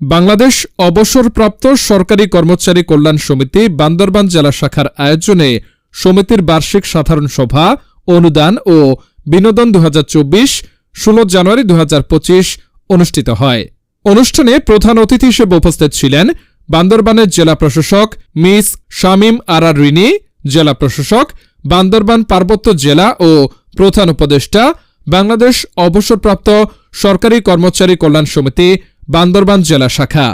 বাংলাদেশ অবসরপ্রাপ্ত সরকারি কর্মচারী কল্যাণ সমিতি বান্দরবান জেলা শাখার আয়োজনে সমিতির বার্ষিক সাধারণ সভা, অনুদান ও বিনোদন দু ষোলো জানুয়ারি দু হাজার পঁচিশ অনুষ্ঠিত হয়। অনুষ্ঠানে প্রধান অতিথি হিসেবে উপস্থিত ছিলেন বান্দরবানের জেলা প্রশাসক মিস শামীম আরার রিনি, জেলা প্রশাসক বান্দরবান পার্বত্য জেলা ও প্রধান উপদেষ্টা, বাংলাদেশ অবসরপ্রাপ্ত সরকারি কর্মচারী কল্যাণ সমিতি বান্দরবান জেলা শাখা।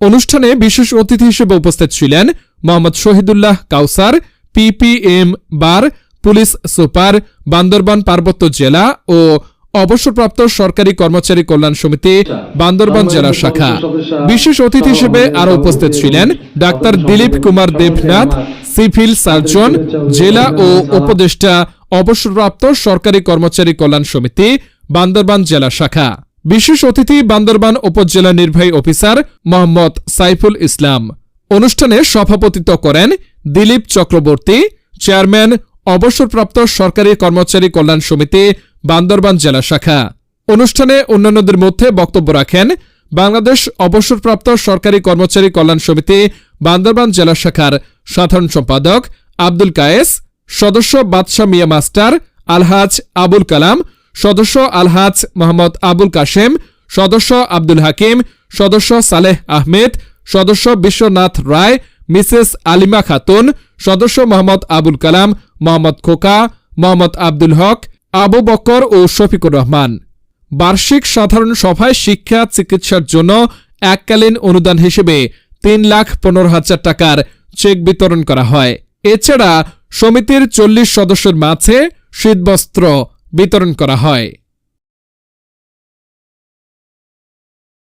অনুষ্ঠানে বিশেষ অতিথি হিসেবে উপস্থিত ছিলেন Mohammad Shahidullah Kausar PPM bar, police super, Bandarban পার্বত্য জেলা ও অবসরপ্রাপ্ত সরকারি কর্মচারী কল্যাণ সমিতি, বান্দরবান জেলা শাখা। বিশেষ অতিথি হিসেবে আরও উপস্থিত ছিলেন doctor Dilip Kumar Debnath, civil surgeon, জেলা ও উপদেষ্টা, অবসরপ্রাপ্ত সরকারি কর্মচারী কল্যাণ সমিতি, বান্দরবান জেলা শাখা। বিশেষ অতিথি বান্দরবান উপজেলা নির্বাহী অফিসার মোহাম্মদ সাইফুল ইসলাম। অনুষ্ঠানে সভাপতিত্ব করেন দিলীপ চক্রবর্তী, চেয়ারম্যান, অবসরপ্রাপ্ত সরকারি কর্মচারী কল্যাণ সমিতি, বান্দরবান জেলা শাখা। অনুষ্ঠানে অন্যান্যদের মধ্যে বক্তব্য রাখেন বাংলাদেশ অবসরপ্রাপ্ত সরকারি কর্মচারী কল্যাণ সমিতি, বান্দরবান জেলা শাখার সাধারণ সম্পাদক আব্দুল কায়েস, সদস্য বাদশাহ মিয়া মাস্টার, আলহাজ আবুল কালাম সদস্য আলহাজ মোহাম্মদ আবুল কাশেম, সদস্য আব্দুল হাকিম, সদস্য সালেহ আহমেদ, সদস্য বিশ্বনাথ রায়, মিসেস আলিমা খাতুন, সদস্য মোহাম্মদ আবুল কালাম, মোহাম্মদ খোকা, মোহাম্মদ আব্দুল হক, আবু বকর ও শফিকুর রহমান। বার্ষিক সাধারণ সভায় শিক্ষা চিকিৎসার জন্য এককালীন অনুদান হিসেবে তিন লাখ পনেরো হাজার টাকার চেক বিতরণ করা হয়। এছাড়া সমিতির চল্লিশ সদস্যের মাঝে শীতবস্ত্র বিতরণ করা হয়।